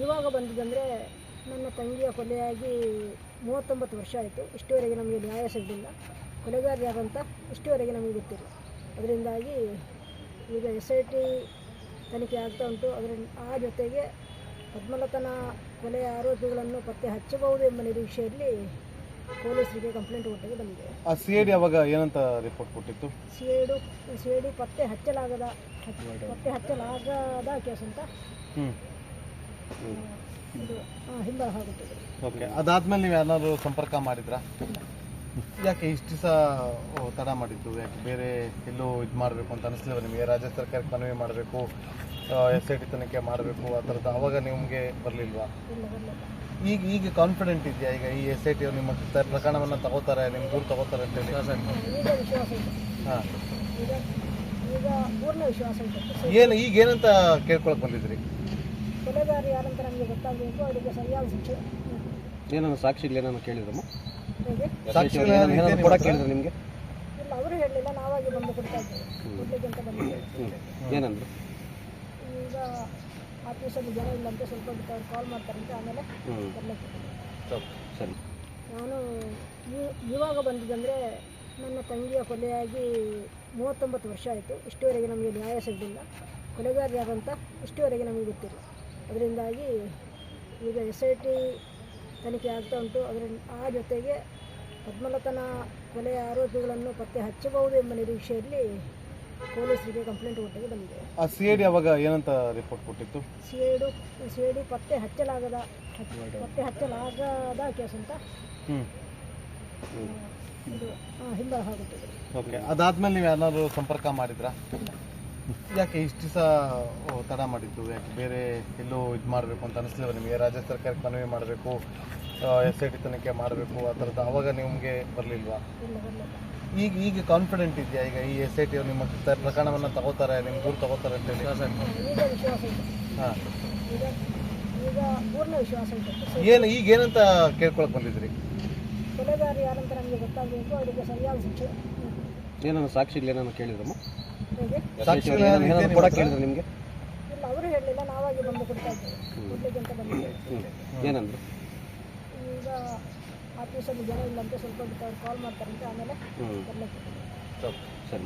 ಇವಾಗ ಬಂದಿದ್ದಂದರೆ ನನ್ನ ತಂಗಿಯ ಕೊಲೆಯಾಗಿ ಮೂವತ್ತೊಂಬತ್ತು ವರ್ಷ ಆಯಿತು. ಇಷ್ಟುವರೆಗೆ ನಮಗೆ ನ್ಯಾಯ ಸಿಗಲಿಲ್ಲ. ಕೊಲೆಗಾರ ಯಾರಂತ ಇಷ್ಟುವರೆಗೆ ನಮಗೆ ಗೊತ್ತಿಲ್ಲ. ಅದರಿಂದಾಗಿ ಈಗ ಎಸ್ ಐ ಟಿ ತನಿಖೆ ಆಗ್ತಾ ಉಂಟು. ಅದರ ಆ ಜೊತೆಗೆ ಪದ್ಮಲತನ ಕೊಲೆಯ ಆರೋಪಿಗಳನ್ನು ಪತ್ತೆ ಹಚ್ಚಬಹುದು ಎಂಬ ನಿರೀಕ್ಷೆಯಲ್ಲಿ ಪೊಲೀಸರಿಗೆ ಕಂಪ್ಲೇಂಟ್ ಕೊಟ್ಟಿಗೆ ಬಂದಿದೆ. ಆ ಸಿ ಐ ಡಿ ಅವಾಗ ಏನಂತ ರಿಪೋರ್ಟ್ ಕೊಟ್ಟಿತ್ತು? C I D C I D ಪತ್ತೆ ಹಚ್ಚಲಾಗದ ಹಚ್ಚ- ಪತ್ತೆ ಹಚ್ಚಲಾಗದ ಕೇಸ್ ಅಂತ. ಓಕೆ ಅದಾದ್ಮೇಲೆ ನೀವು ಯಾರು ಸಂಪರ್ಕ ಮಾಡಿದ್ರಾ? ಯಾಕೆ ಇಷ್ಟು ದಿವಸ ತಡ ಮಾಡಿದ್ದು? ಯಾಕೆ ಬೇರೆ ಎಲ್ಲೋ ಇದು ಮಾಡಬೇಕು ಅಂತ ಅನಿಸ್ಲಿಲ್ಲ ನಿಮಗೆ? ರಾಜ್ಯ ಸರ್ಕಾರಕ್ಕೆ ಮನವಿ ಮಾಡಬೇಕು ಎಸ್ ಐ ಟಿ ತನಿಖೆ ಮಾಡಬೇಕು ಆ ಥರದ್ದು ಅವಾಗ ನಿಮಗೆ ಬರಲಿಲ್ವಾ? ಬರಲಿಲ್ಲ. ಈಗ ಈಗ ಕಾನ್ಫಿಡೆಂಟ್ ಇದೆಯಾ? ಈಗ ಈ ಎಸ್ ಐ ಟಿ ನಿಮ್ಮ ಪ್ರಕರಣವನ್ನ ಪ್ರಕರಣವನ್ನು ತಗೋತಾರೆ ನಿಮ್ಮ ದೂರು ತಗೋತಾರೆ ಅಂತ ಹೇಳಿ. ಹಾಂ. ಈಗ ಈಗ ಪೂರ್ಣ ವಿಶ್ವಾಸ ಇದೆ ಏನು ಈಗ ಏನಂತ ಕೇಳ್ಕೊಳಕ್ ಬಂದಿದ್ರಿ? ಕೊಲೆಗಾರ ಯಾರಂತ ನಮಗೆ ಗೊತ್ತಾಗಬೇಕು ಅದಕ್ಕೆ ಸರಿಯಾದ ಶಿಕ್ಷೆ ಏನಾದ್ರು ಸಾಕ್ಷಿಗಳು ಏನಾದ್ರು ಕೇಳಿದ್ರಮ್ಮ? ಹೇಗೆ? ಸಾಕ್ಷಿಗಳು ಏನಾದ್ರು ಕೊಡಕ್ಕೆ ಕೇಳಿದ್ರು ನಿಮಗೆ? ಇಲ್ಲ ಅವರು ಹೇಳಲಿಲ್ಲ ನಾವಾಗಿ ಬಂದು ಕೊಡ್ತಾ ಇದ್ದೇವೆ. ಕೊಡ್ಲಿಕ್ಕೆ ಅಂತ ಬಂದಿದ್ದೇವೆ. ಏನಂದ್ರು? ಈಗ ಆಫೀಸಲ್ಲಿ ಜನ ಇಲ್ಲಂತೆ ಸ್ವಲ್ಪ ಬಿಟ್ಟು ಅವ್ರು ಕಾಲ್ ಮಾಡ್ತಾರಂತೆ ಆಮೇಲೆ ಬರ್ಲಿಕ್ಕೆ. ಸರಿ ನಾನು ಇವಾಗ ಬಂದಿದ್ದಂದರೆ ನನ್ನ ತಂಗಿಯ ಕೊಲೆಯಾಗಿ ಮೂವತ್ತೊಂಬತ್ತು ವರ್ಷ ಆಯಿತು. ಇಷ್ಟುವರೆಗೆ ನಮಗೆ ನ್ಯಾಯ ಸಿಗಲಿಲ್ಲ. ಕೊಲೆಗಾರ ಯಾರಂತ ಇಷ್ಟುವರೆಗೆ ನಮಗೆ ಗೊತ್ತಿಲ್ಲ. ಅದರಿಂದಾಗಿ ಈಗ ಎಸ್ ಐ ಟಿ ತನಿಖೆ ಆಗ್ತಾ ಉಂಟು. ಅದರ ಆ ಜೊತೆಗೆ ಪದ್ಮಲತನ ಕೊಲೆಯ ಆರೋಪಿಗಳನ್ನು ಪತ್ತೆ ಹಚ್ಚಬಹುದು ಎಂಬ ನಿರೀಕ್ಷೆಯಲ್ಲಿ ಪೊಲೀಸರಿಗೆ ಕಂಪ್ಲೇಂಟ್ ಕೊಟ್ಟಿಗೆ ಬಂದಿದೆ. ಆ ಸಿ ಐ ಡಿ ಅವಾಗ ಏನಂತ ರಿಪೋರ್ಟ್ ಕೊಟ್ಟಿತ್ತು? C I D C I D ಪತ್ತೆ ಹಚ್ಚಲಾಗದ ಪತ್ತೆ ಹಚ್ಚಲಾಗದ ಕೇಸ್ ಅಂತ. ಇದು ಆಗುತ್ತದೆ ಓಕೆ ಅದಾದ್ಮೇಲೆ ನೀವು ಏನಾದರೂ ಸಂಪರ್ಕ ಮಾಡಿದ್ರಾ? ಯಾಕೆ ಇಷ್ಟು ದಿವಸ ತಡ ಮಾಡಿದ್ದು? ಯಾಕೆ ಬೇರೆ ಎಲ್ಲೋ ಇದು ಮಾಡಬೇಕು ಅಂತ ಅನಿಸ್ಲಿಲ್ಲ ನಿಮಗೆ? ರಾಜ್ಯ ಸರ್ಕಾರಕ್ಕೆ ಮನವಿ ಮಾಡಬೇಕು ಎಸ್ ಐ ಟಿ ತನಿಖೆ ಮಾಡಬೇಕು ಆ ಥರದ್ದು ಅವಾಗ ನಿಮಗೆ ಬರಲಿಲ್ವಾ? ಬರಲಿಲ್ಲ ಈಗ ಈಗ ಕಾನ್ಫಿಡೆಂಟ್ ಇದೆಯಾ? ಈಗ ಈ ಎಸ್ ಐ ಟಿ ನಿಮ್ಮ ಪ್ರಕರಣವನ್ನು ತಗೋತಾರೆ ನಿಮ್ಮ ದೂರು ತಗೋತಾರೆ ಅಂತ ಹೇಳಿ. ಹಾಂ. ಈಗ ಈಗ ಪೂರ್ಣ ವಿಶ್ವಾಸ ಇದೆ ಏನು ಈಗ ಏನಂತ ಕೇಳ್ಕೊಳಕ್ ಬಂದಿದ್ರಿ? ಏನನ್ನು ಯಾರಂತ ನಮಗೆ ಗೊತ್ತಾಗಬೇಕು ಅದಕ್ಕೆ ಸರಿಯಾದ ಶಿಕ್ಷೆ ಏನಾದ್ರು ಸಾಕ್ಷಿಗಳು ಏನಾದ್ರು ಕೇಳಿದ್ರಮ್ಮ? ಹೇಗೆ ಕೊಡಕ್ಕೆ ಕೇಳಿದ್ರು ನಿಮಗೆ? ಇಲ್ಲ ಅವರು ಹೇಳಲಿಲ್ಲ. ನಾವಾಗಿ ಬಂದು ಕೊಡ್ತಾ ಇದ್ದೇವೆ. ಕೊಡ್ಲಿಕ್ಕೆ ಅಂತ ಬಂದಿದ್ದೇವೆ. ಏನಂದ್ರು? ಈಗ ಆಫೀಸಲ್ಲಿ ಜನ ಅಂತ ಸ್ವಲ್ಪ ಬಿಟ್ಟು ಅವ್ರು ಕಾಲ್ ಮಾಡ್ತಾರಂತೆ ಆಮೇಲೆ ಬರ್ಲಿಕ್ಕೆ. ಓಕೆ